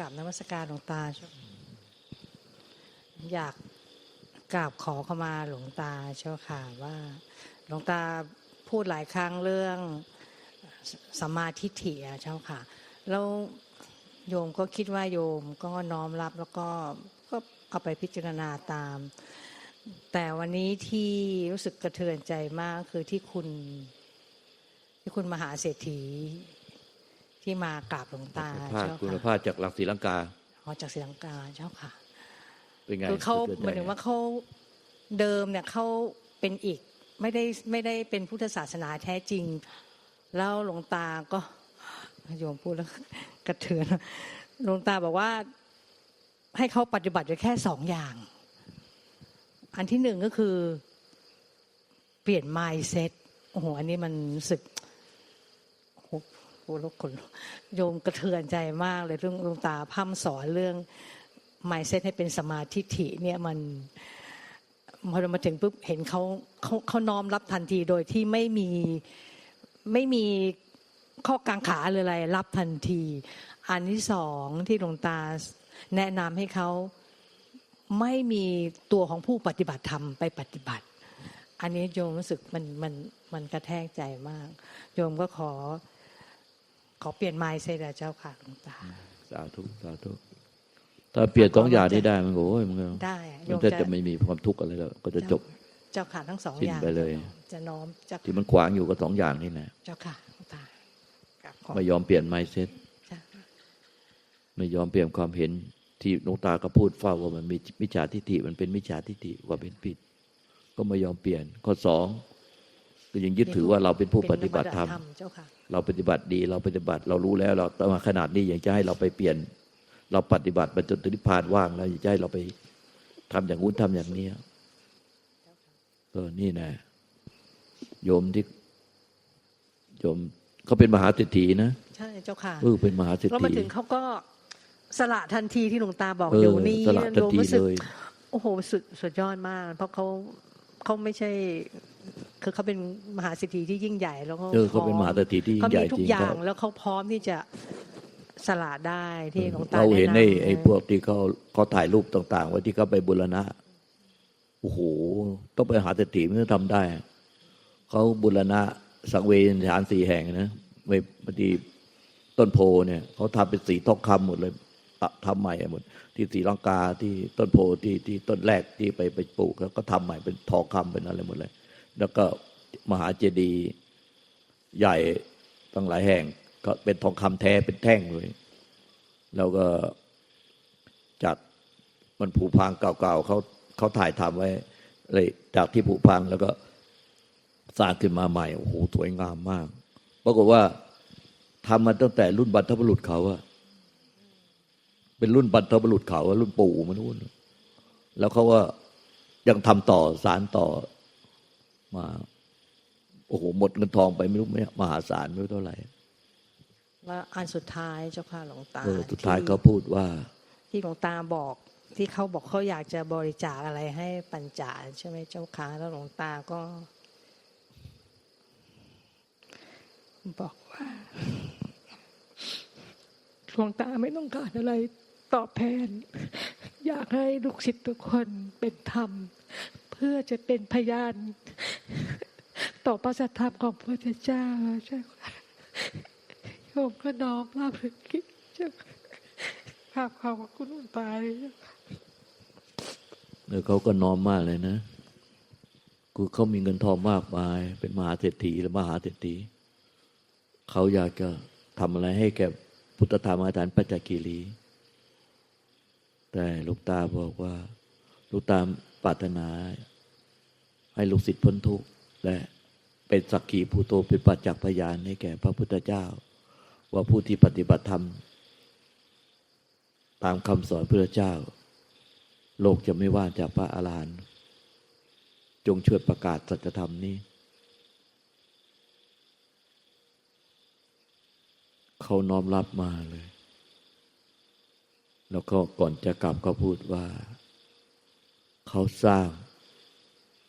กราบนมัสการหลวงตาอยากกราบขอเข้ามาหลวงตาเจ้าค่ะว่าหลวงตาพูดหลายครั้งเรื่องสมมาทิฏฐิอะเจ้าค่ะแล้วโยมก็คิดว่าโยมก็น้อมรับแล้วก็ก็เอาไปพิจารณาตาม แต่วันนี้ที่รู้สึกกระเทือนใจมากคือที่คุณที่คุณมหาเศรษฐี ที่มากราบหลวงตาภาพเจ้าคุณค่ะภาพจากหลักศรีลังกาอ๋อจากศรีลังกาเจ้าค่ะเป็นไงคือเขากิดหมายถึงว่าเขาเดิมเนี่ยเขาเป็นอีกไม่ได้ไม่ได้เป็นพุทธศาสนาแท้จริง แล้วหลวงตาก็โยมพูดแล้วกระเทือนหลวงตาบอกว่าให้เขาปฏิบัติอยู่แค่สองอย่าง อันที่หนึ่งก็คือ เปลี่ยน mindset โอ้โหอันนี้มันรู้สึกโอ้ โหโอ้ล้วคนโยมกระเทือนใจมากเลยเรื่องหลวงตาพร่ำสอนเรื่อง mindset ให้เป็นสมาธิฐิเนี่ยมันพอเรามาถึงปุ๊บเห็นเขาเขาเขาน้อมรับทันทีโดยที่ไม่มีไม่มีข้อกังขาหรืออะไร รับทันที อันที่สองที่หลวงตาแนะนำให้เขาไม่มีตัวของผู้ปฏิบัติธรรมไปปฏิบัติ อันนี้โยมรู้สึกมันมันมันกระแทกใจมาก โยมก็ขอ ขอเปลี่ยน mindset อะเจ้าค่ะหลวงตา สาธุสาธุถ้าเปลี่ยนสองอย่างนี้ได้มันก็โอ้ยมันก็ได้อะโยมันมจะจะจะไม่มีความทุกข์อะไรแล้ว ก็จะจบ เจ้าค่ะทั้งสองสิ้นอย่างไปเลย จะน้อมเจ้าที่มันขวางอยู่ก็สองอย่างนี่แหละเจ้าค่ะหลวงตากับขอไม่ยอมเปลี่ยนไมเซ็ตเจ้าไม่ยอมเปลี่ยนความเห็นที่หลวงตาก็พูดเฝ้าว่ามันมีมิจฉาทิฏฐิมันเป็นมิจฉาทิฏฐิว่าเป็นผิด ก็ไม่ยอมเปลี่ยนข้อสองก็ยังยึดถือว่าเราเป็นผู้ปฏิบัติธรรมเจ้าค่ะ เราปฏิบัติดี เราปฏิบัติเรารู้แล้ว เรามาขนาดนี้ยังจะให้เราไปเปลี่ยน เราปฏิบัติมาจนถึงนิพพานว่างแล้วยังจะให้เราไปทำอย่างนู้นทำอย่างนี้เออนี่นะโยมที่โยมเขาเป็นมหาเศรษฐีนะใช่เจ้าค่ะเออเป็นมหาเศรษแล้วมาฐีถึงเขาก็สละทันทีที่หลวงตาบอกเออเดี๋ยวนี้สละทันทีโยมรู้สึกเลยโอ้โหสุดสุดยอดมาก เพราะเขาเขาไม่ใช่ คือเขาเป็นมหาเศรษฐีที่ยิ่งใหญ่แล้วเขาเออเขาเป็นมหาเศรษฐีที่ยิ่เขางใหมีญ่ทุจกริงอย่างเขาแล้วเขาพร้อมที่จะสละได้ที่หลวงตาเราเห็นแะำในไอ้พวกที่เขาเขาถ่ายรูปต่างๆว่าที่เขาไปบุรณะโอ้โหต้องไปหาเศรษฐีไม่ทำได้เขาบุรณะสังเวยนฐานสี่แห่งนะเวพอดีต้นโพเนี่ยเขาทำเป็นสีทองคำหมดเลยอะทำใหม่หมด ที่สีลังกาที่ต้นโพที่ที่ต้นแรกที่ไปไปปลูกแล้วก็ทำใหม่เป็นทองคำเป็นอะไรหมดเลย แล้วก็มหาเจดีย์ใหญ่ตั้งหลายแห่ง ก็เป็นทองคำแท้เป็นแท่งเลยแล้วก็จากมันผุพังเก่าๆเขาเขาถ่ายทำไว้เลยจากที่ผุพังแล้วก็สร้างขึ้นมาใหม่โอ้โหสวยงามมากปรากฏว่าทำมาตั้งแต่รุ่นบรรพบุรุษเขาอะเป็นรุ่นบรรพบุรุษเขาอะรุ่นปู่มันนู่นแล้วเขาว่ายังทำต่อสารต่อ มา โอ้โหหมดเงินทองไปไม่รู้ไม่มหาศาลไม่รู้เท่าไหร่แล้วอันสุดท้ายเจ้าค่ะหลวงตาเออสุดท้ายที่เขาพูดว่า ที่หลวงตาบอกที่เขาบอกเขาอยากจะบริจาคอะไรให้ปัญจาใช่ไหมเจ้าค่ะแล้วหลวงตาก็ บอกว่าหลวงตาไม่ต้องการอะไรตอบแทน อยากให้ลูกศิษย์ทุกคนเป็นธรรม เพื่อจะเป็นพยาน ต่อพระสัทธรรมของพระพุทธเจ้าเจ้าค่ะโยมก็น้อมรับคิดเจ้าค่ะกราบขอบพระคุณหลวงตาเลยเจ้าเออเขาก็น้อมมากเลยนะคือเขามีเงินทองมากมาย เป็นมหาเศรษฐีและมหาเศรษฐีเขาอยากจะทำอะไรให้แก่พุทธธรรมอาจารย์ปัจจคีรีแต่ลูกตาบอกว่า ลูกตาปรารถนา ให้ลูกศิษย์พ้นทุกข์และ เป็นสักขีภูโตเป็นปัจจักพยานให้แก่พระพุทธเจ้า ว่าผู้ที่ปฏิบัติธรรม ตามคำสอนพระเจ้า โลกจะไม่ว่าจากพระอาหารหันต์จงช่วยประกาศสัจธรรมนี้ เขาน้อมรับมาเลย แล้วก็ก่อนจะกลับก็พูดว่า เขาสร้าง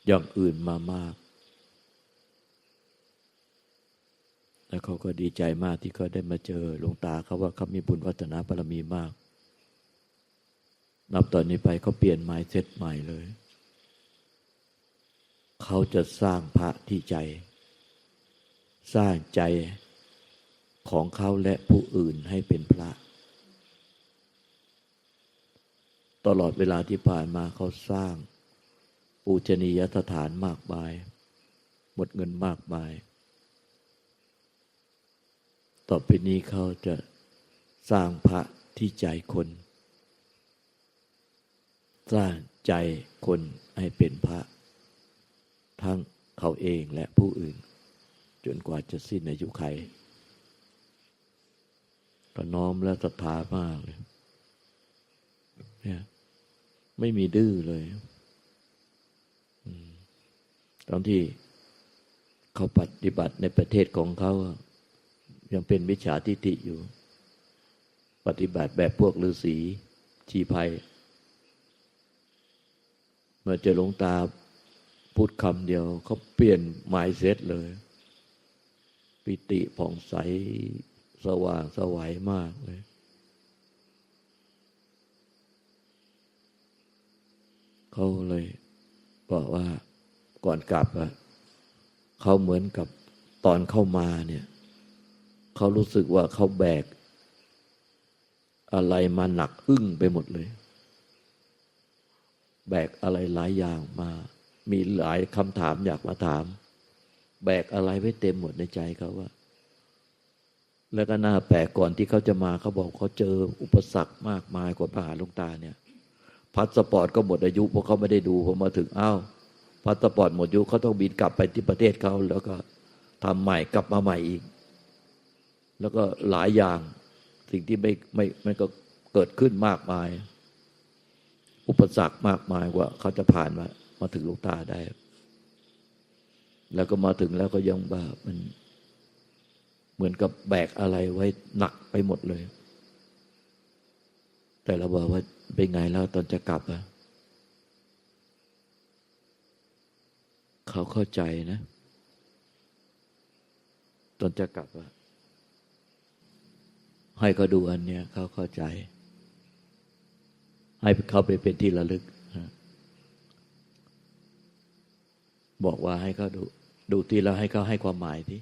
อย่างอื่นมามาก แล้วเขาก็ดีใจมากที่เขาได้มาเจอหลวงตาเขาว่าเขามีบุญวัฒนาบารมีมาก นับตอนนี้ไปเขาเปลี่ยนไม้เซตใหม่เลย เขาจะสร้างพระที่ใจ สร้างใจของเขาและผู้อื่นให้เป็นพระ ตลอดเวลาที่ผ่านมาเขาสร้างปูชนียสถานมากมาย หมดเงินมากมาย ต่อไปนี้เขาจะสร้างพระที่ใจคน สร้างใจคนให้เป็นพระ ทั้งเขาเองและผู้อื่น จนกว่าจะสิ้นอายุไขก็น้อมและศรัทธามากเลยเนี่ยไม่มีดื้อเลยอตอนที่เขาปฏิบัติในประเทศของเขา ยังเป็นวิชาทิฏฐิอยู่ ปฏิบัติแบบพวกฤาษีชีภัยเมื่อเจอหลวงตาพูดคำเดียวเขาเปลี่ยนหมายเซตเลย ปิติผ่องใสสว่างสวัยมากเลยเขาเลยบอกว่าก่อนกลับอะเขาเหมือนกับตอนเข้ามาเนี่ย เขารู้สึกว่าเขาแบก อะไรมาหนักอึ้งไปหมดเลย แบกอะไรหลายอย่างมา มีหลายคำถามอยากมาถาม แบกอะไรไว้เต็มหมดในใจเขาว่า แล้วก็น่าแปลกก่อนที่เขาจะมาเขาบอกเขาเจออุปสรรคมากมายกว่าพระหาลวงตาเนี่ยพาสปอร์ตก็หมดอายุเพราะเขาไม่ได้ดูพอมาถึงอ้าวพาสปอร์ตหมดอายุเขาต้องบินกลับไปที่ประเทศเขาแล้วก็ทำใหม่กลับมาใหม่อีก แล้วก็หลายอย่างสิ่งที่ไม่ไม่ไม่ก็เกิดขึ้นมากมาย อุปสรรคมากมายว่า เขาจะผ่านมา มาถึงลูกตาได้ แล้วก็มาถึงแล้วก็ยังแบบมันเหมือนกับแบกอะไรไว้หนักไปหมดเลย แต่เราบอกว่าเป็นไงแล้วตอนจะกลับอะเขาเข้าใจนะ ตอนจะกลับอะ ให้เขาดูอันเนี้ยเขาเข้าใจ ให้เขาไปเป็นที่ระลึก บอกว่าให้เขาดู ดูทีแล้วให้เขาให้ความหมายที่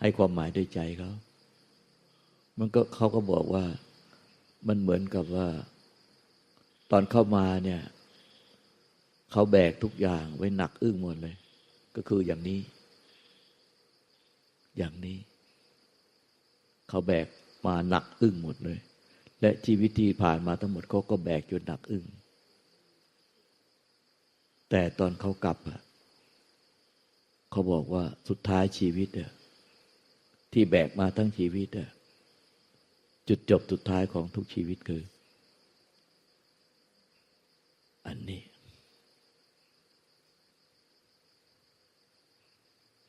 ให้ความหมายด้วยใจเขา มันก็เขาก็บอกว่ามันเหมือนกับว่า ตอนเข้ามาเนี่ยเขาแบกทุกอย่างไว้หนักอึ้งหมดเลย ก็คืออย่างนี้ อย่างนี้ เขาแบก มาหนักอึ้งหมดเลย และชีวิตที่ผ่านมาทั้งหมดเขาก็แบกจนหนักอึ้งแต่ตอนเขากลับอะเขาบอกว่าสุดท้ายชีวิตอที่แบกมาทั้งชีวิตอจุดจบสุดท้ายของทุกชีวิตคือ อันนี้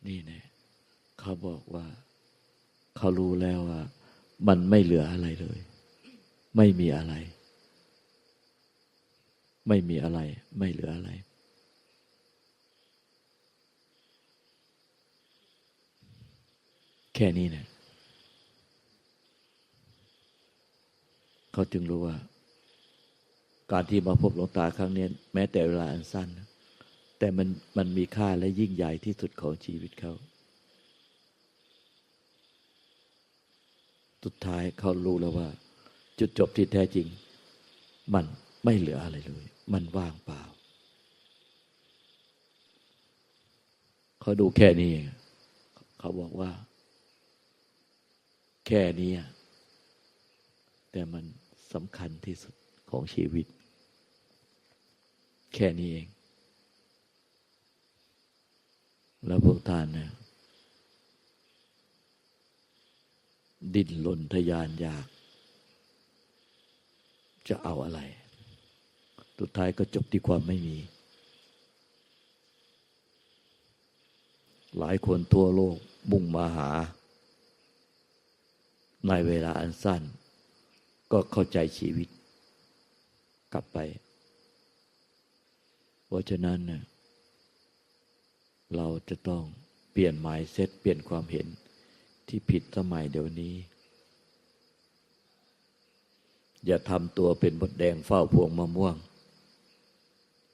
นี่แน่เขาบอกว่า เขารู้แล้วว่า มันไม่เหลืออะไรเลย ไม่มีอะไร ไม่มีอะไร ไม่เหลืออะไร แค่นี้นะเขาจึงรู้ว่า การที่มาพบหลวงตาครั้งนี้แม้แต่เวลาอันสั้น แต่มันมันมีค่าและยิ่งใหญ่ที่สุดของชีวิตเขา สุดท้ายเขารู้แล้วว่า จุดจบที่แท้จริง มันไม่เหลืออะไรเลย มันว่างเปล่า เขาดูแค่นี้ เขาบอกว่า แค่นี้ แต่มันสำคัญที่สุดของชีวิต แค่นี้เอง แล้วพวกท่านเนี่ย ดิ้นรนทยานอยาก จะเอาอะไร สุดท้ายก็จบที่ความไม่มี หลายคนทั่วโลกมุ่งมาหา ในเวลาอันสั้น ก็เข้าใจชีวิต กลับไป เพราะฉะนั้น เราจะต้องเปลี่ยนหมายเซตเปลี่ยนความเห็น ที่ผิดสมัยเดี๋ยวนี้ อย่าทำตัวเป็นมดแดงเฝ้าพวงมะม่วง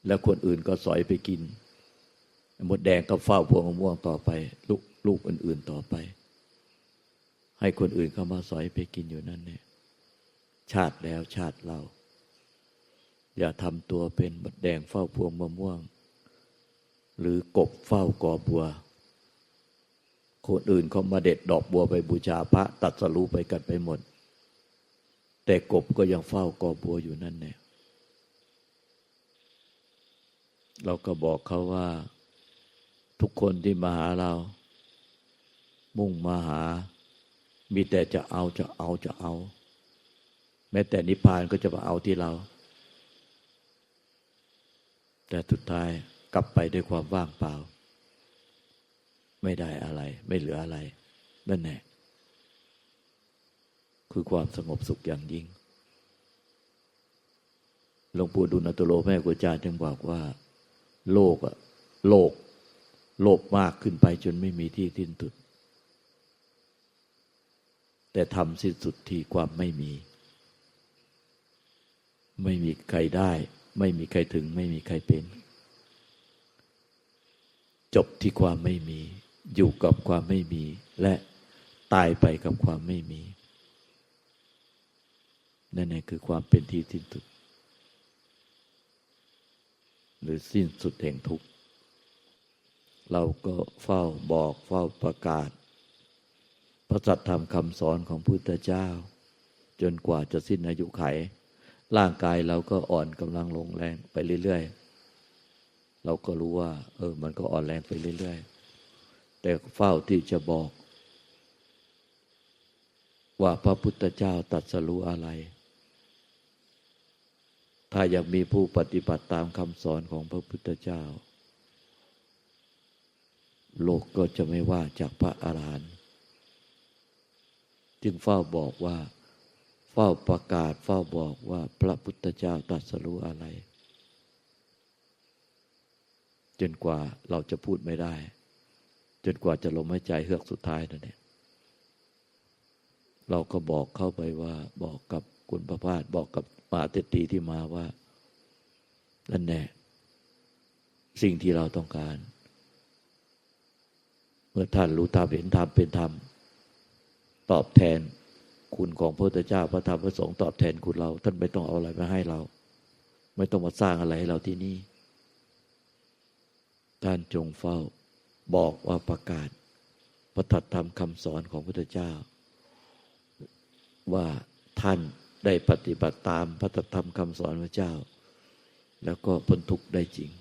แล้วคนอื่นก็สอยไปกินมดแดงก็เฝ้าพวงมะม่วงต่อไป ลูกลูกอื่น ๆต่อไป ให้คนอื่นเข้ามาสอยไปกินอยู่นั่นเนี่ยชาติแล้วชาติเราอย่าทำตัวเป็นมดแดงเฝ้าพวงมะม่วง หรือกบเฝ้ากอบัว คนอื่นเขามาเด็ดดอกบัวไปบูชาพระตัดสรู้ไปกันไปหมด แต่กบก็ยังเฝ้ากอบัวอยู่นั่นเนี่ยเราก็บอกเขาว่า ทุกคนที่มาหาเรา มุ่งมาหา มีแต่จะเอาจะเอาจะเอา แม้แต่นิพพานก็จะมาเอาที่เรา แต่สุดท้ายกลับไปด้วยความว่างเปล่า ไม่ได้อะไร ไม่เหลืออะไรนั่นแหละคือความสงบสุขอย่างยิ่งหลวงปู่ดุลอตุโลแม่กุจารย์จึงบอกว่า โลกอะโลก โลภมากขึ้นไปจนไม่มีที่สิ้นสุด แต่ทำสิ้นสุดที่ความไม่มี ไม่มีใครได้ ไม่มีใครถึง ไม่มีใครเป็น จบที่ความไม่มี อยู่กับความไม่มี และตายไปกับความไม่มี นั่นเองคือความเป็นที่สิ้นสุด หรือสิ้นสุดแห่งทุกข์ เราก็เฝ้าบอกเฝ้าประกาศพระสัทธรรมคำสอนของพุทธเจ้า จนกว่าจะสิ้นอายุไข ร่างกายเราก็อ่อนกำลังลงแรงไปเรื่อย ๆ เราก็รู้ว่า เออ มันก็อ่อนแรงไปเรื่อย ๆ แต่เฝ้าที่จะบอก ว่าพระพุทธเจ้าตรัสรู้อะไร ถ้ายากมีผู้ปฏิบัติตามคำสอนของพระพุทธเจ้า โลกก็จะไม่ว่าจากพระอาหารหันต์จึงเฝ้าบอกว่า เฝ้าประกาศเฝ้าบอกว่าพระพุทธเจ้าตรัสรู้อะไร จนกว่าเราจะพูดไม่ได้ จนกว่าจะลมหายใจเฮือกสุดท้ายนั่นเองเราก็บอกเข้าไปว่าบอกกับคุณประพาสบอกกับมหาเตตีที่มาว่านั่นแน่สิ่งที่เราต้องการ เมื่อท่านรู้ธรรมเห็นธรรมเป็นธรรม ตอบแทนคุณของพระพุทธเจ้าพระธรรมพระสงฆ์ตอบแทนคุณเรา ท่านไม่ต้องเอาอะไรมาให้เรา ไม่ต้องมาสร้างอะไรให้เราที่นี่ ท่านจงเฝ้า บอกว่าประกาศพระธรรมคำสอนของพระพุทธเจ้า ว่าท่านได้ปฏิบัติตามพระธรรมคำสอนพระเจ้า แล้วก็พ้นทุกข์ได้จริง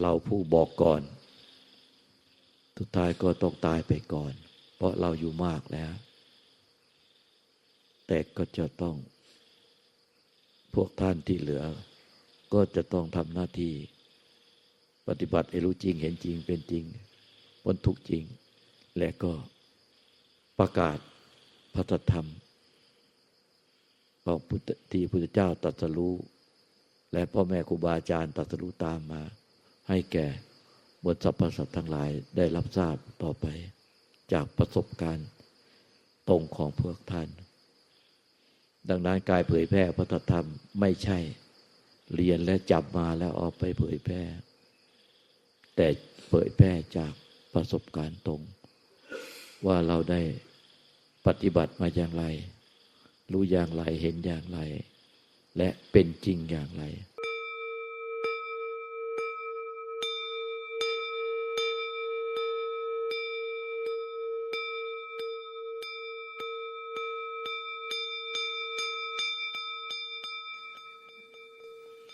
เราผู้บอกก่อนสุดท้ายก็ต้องตายไปก่อน เพราะเราอยู่มากแล้ว แต่ก็จะต้อง พวกท่านที่เหลือ ก็จะต้องทำหน้าที่ ปฏิบัติให้รู้จริงเห็นจริงเป็นจริงพ้นทุกจริง และก็ประกาศพระธรรม ของพุทธที่พุทธเจ้าตรัสรู้ และพ่อแม่ครูบาอาจารย์ตรัสรู้ตามมา ให้แก่บนสรรพสัตว์ทั้งหลายได้รับทราบต่อไป จากประสบการณ์ตรงของพวกท่าน ดังนั้นการเผยแพร่พระธรรมไม่ใช่ เรียนและจับมาแล้วออกไปเผยแพร่ แต่เผยแพร่จากประสบการณ์ตรง ว่าเราได้ปฏิบัติมาอย่างไร รู้อย่างไรเห็นอย่างไร และเป็นจริงอย่างไร